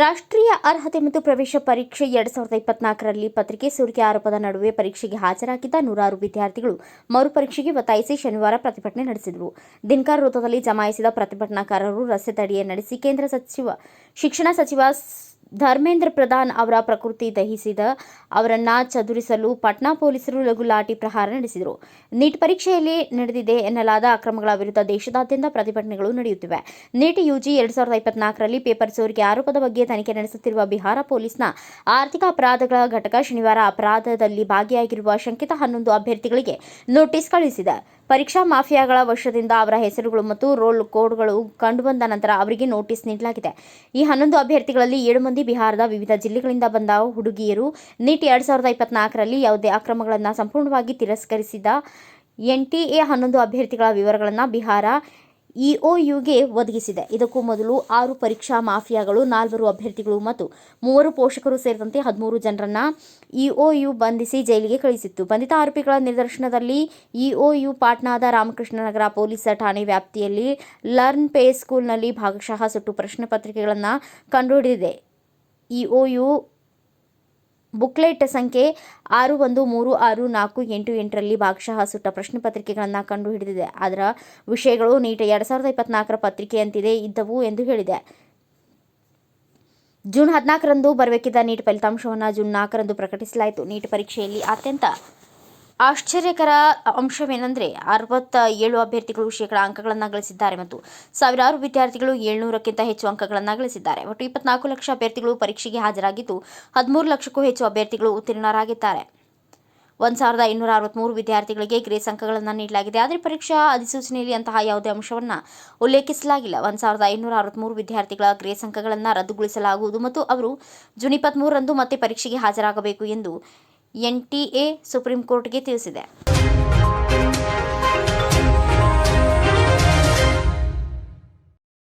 ಅರ್ಹತೆ ಮತ್ತು ಪ್ರವೇಶ ಪರೀಕ್ಷೆ ಎರಡ್ ಸಾವಿರದ ಇಪ್ಪತ್ನಾಲ್ಕರಲ್ಲಿ ಪತ್ರಿಕೆ ಸೋರಿಕೆ ಆರೋಪದ ನಡುವೆ ಪರೀಕ್ಷೆಗೆ ಹಾಜರಾಗಿದ್ದ ನೂರಾರು ವಿದ್ಯಾರ್ಥಿಗಳು ಮರುಪರೀಕ್ಷೆಗೆ ಒತ್ತಾಯಿಸಿ ಶನಿವಾರ ಪ್ರತಿಭಟನೆ ನಡೆಸಿದರು. ದಿನಕರ್ ವೃತ್ತದಲ್ಲಿ ಜಮಾಯಿಸಿದ ಪ್ರತಿಭಟನಾಕಾರರು ರಸ್ತೆ ತಡೆಯೇ ನಡೆಸಿ ಕೇಂದ್ರ ಸಚಿವ, ಶಿಕ್ಷಣ ಸಚಿವ ಧರ್ಮೇಂದ್ರ ಪ್ರಧಾನ್ ಅವರ ಪ್ರಕೃತಿ ದಹಿಸಿದ ಅವರನ್ನ ಚದುರಿಸಲು ಪಟ್ನಾ ಪೊಲೀಸರು ಲಘು ಲಾಠಿ ಪ್ರಹಾರ ನಡೆಸಿದರು. ನೀಟ್ ಪರೀಕ್ಷೆಯಲ್ಲಿ ನಡೆದಿದೆ ಎನ್ನಲಾದ ಅಕ್ರಮಗಳ ವಿರುದ್ಧ ದೇಶದಾದ್ಯಂತ ಪ್ರತಿಭಟನೆಗಳು ನಡೆಯುತ್ತಿವೆ. ನೀಟ್ ಯುಜಿ ಎರಡ್ ಸಾವಿರದ ಇಪ್ಪತ್ನಾಲ್ಕರಲ್ಲಿ ಪೇಪರ್ ಸೋರಿಕೆ ಆರೋಪದ ಬಗ್ಗೆ ತನಿಖೆ ನಡೆಸುತ್ತಿರುವ ಬಿಹಾರ ಪೊಲೀಸ್ನ ಆರ್ಥಿಕ ಅಪರಾಧಗಳ ಘಟಕ ಶನಿವಾರ ಅಪರಾಧದಲ್ಲಿ ಭಾಗಿಯಾಗಿರುವ ಶಂಕಿತ ಹನ್ನೊಂದು ಅಭ್ಯರ್ಥಿಗಳಿಗೆ ನೋಟಿಸ್ ಕಳುಹಿಸಿದೆ. ಪರೀಕ್ಷಾ ಮಾಫಿಯಾಗಳ ವಶದಿಂದ ಅವರ ಹೆಸರುಗಳು ಮತ್ತು ರೋಲ್ ಕೋಡ್ಗಳು ಕಂಡುಬಂದ ನಂತರ ಅವರಿಗೆ ನೋಟಿಸ್ ನೀಡಲಾಗಿದೆ. ಈ ಹನ್ನೊಂದು ಅಭ್ಯರ್ಥಿಗಳಲ್ಲಿ ಏಳು ಮಂದಿ ಬಿಹಾರದ ವಿವಿಧ ಜಿಲ್ಲೆಗಳಿಂದ ಬಂದ ಹುಡುಗಿಯರು. ನೀಟ್ ಎರಡ್ ಸಾವಿರದ ಇಪ್ಪತ್ನಾಲ್ಕರಲ್ಲಿ ಯಾವುದೇ ಅಕ್ರಮಗಳನ್ನು ಸಂಪೂರ್ಣವಾಗಿ ತಿರಸ್ಕರಿಸಿದ ಎನ್ಟಿಎ ಹನ್ನೊಂದು ಅಭ್ಯರ್ಥಿಗಳ ವಿವರಗಳನ್ನು ಬಿಹಾರ ಇಒಯುಗೆ ಒದಗಿಸಿದೆ. ಇದಕ್ಕೂ ಮೊದಲು ಆರು ಪರೀಕ್ಷಾ ಮಾಫಿಯಾಗಳು, ನಾಲ್ವರು ಅಭ್ಯರ್ಥಿಗಳು ಮತ್ತು ಮೂವರು ಪೋಷಕರು ಸೇರಿದಂತೆ ಹದಿಮೂರು ಜನರನ್ನ ಇಒಯು ಬಂಧಿಸಿ ಜೈಲಿಗೆ ಕಳುಹಿಸಿತ್ತು ಬಂಧಿತ ಆರೋಪಿಗಳ ನಿದರ್ಶನದಲ್ಲಿ ಇಒಯು ಪಾಟ್ನಾದ ರಾಮಕೃಷ್ಣ ನಗರ ಪೊಲೀಸ್ ಠಾಣೆ ವ್ಯಾಪ್ತಿಯಲ್ಲಿ ಲರ್ನ್ ಪೇ ಸ್ಕೂಲ್ನಲ್ಲಿ ಭಾಗಶಃ ಸುಟ್ಟು ಪ್ರಶ್ನೆ ಪತ್ರಿಕೆಗಳನ್ನು ಕಂಡುಹಿಡಿದಿದೆ. ಇಒಯು ಬುಕ್ಲೆಟ್ ಸಂಖ್ಯೆ ಆರು ಒಂದು ಮೂರು ಆರು ನಾಲ್ಕು ಎಂಟು ಎಂಟರಲ್ಲಿ ಭಾಗಶಃ ಸುಟ್ಟ ಪ್ರಶ್ನೆ ಪತ್ರಿಕೆಗಳನ್ನು ಕಂಡುಹಿಡಿದಿದೆ. ಅದರ ವಿಷಯಗಳು ನೀಟ್ ಎರಡು ಸಾವಿರದ ಇಪ್ಪತ್ನಾಲ್ಕರ ಪತ್ರಿಕೆಯಂತಿದೆ, ಇದ್ದವು ಎಂದು ಹೇಳಿದೆ. ಜೂನ್ ಹದಿನಾಲ್ಕರಂದು ಬರಬೇಕಿದ್ದ ನೀಟ್ ಫಲಿತಾಂಶವನ್ನು ಜೂನ್ ನಾಲ್ಕರಂದು ಪ್ರಕಟಿಸಲಾಯಿತು. ನೀಟ್ ಪರೀಕ್ಷೆಯಲ್ಲಿ ಅತ್ಯಂತ ಆಶ್ಚರ್ಯಕರ ಅಂಶವೇನೆಂದರೆ ಅರವತ್ತ ಏಳು ಅಭ್ಯರ್ಥಿಗಳು ಶೇಕಡಾ ಅಂಕಗಳನ್ನು ಗಳಿಸಿದ್ದಾರೆ ಮತ್ತು ಸಾವಿರಾರು ವಿದ್ಯಾರ್ಥಿಗಳು ಏಳ್ನೂರಕ್ಕಿಂತ ಹೆಚ್ಚು ಅಂಕಗಳನ್ನು ಗಳಿಸಿದ್ದಾರೆ. ಒಟ್ಟು ಇಪ್ಪತ್ನಾಲ್ಕು ಲಕ್ಷ ಅಭ್ಯರ್ಥಿಗಳು ಪರೀಕ್ಷೆಗೆ ಹಾಜರಾಗಿದ್ದು ಹದಿಮೂರು ಲಕ್ಷಕ್ಕೂ ಹೆಚ್ಚು ಅಭ್ಯರ್ಥಿಗಳು ಉತ್ತೀರ್ಣರಾಗಿದ್ದಾರೆ. ಒಂದು ಸಾವಿರದ ಐನೂರ ಅರವತ್ತ್ಮೂರು ವಿದ್ಯಾರ್ಥಿಗಳಿಗೆ ಗ್ರೇಸ್ ಅಂಕಗಳನ್ನು ನೀಡಲಾಗಿದೆ. ಆದರೆ ಪರೀಕ್ಷಾ ಅಧಿಸೂಚನೆಯಲ್ಲಿ ಅಂತಹ ಯಾವುದೇ ಅಂಶವನ್ನು ಉಲ್ಲೇಖಿಸಲಾಗಿಲ್ಲ. ಒಂದು ಸಾವಿರದ ಐನೂರ ಅರವತ್ತ್ಮೂರು ವಿದ್ಯಾರ್ಥಿಗಳ ಗ್ರೇಸ್ ಅಂಕಗಳನ್ನು ರದ್ದುಗೊಳಿಸಲಾಗುವುದು ಮತ್ತು ಅವರು ಜೂನ್ ಇಪ್ಪತ್ತ್ಮೂರರಂದು ಮತ್ತೆ ಪರೀಕ್ಷೆಗೆ ಹಾಜರಾಗಬೇಕು ಎಂದು ಎನ್ಟಿಎ ಸುಪ್ರೀಂ ಕೋರ್ಟ್ಗೆ ತಿಳಿಸಿದೆ.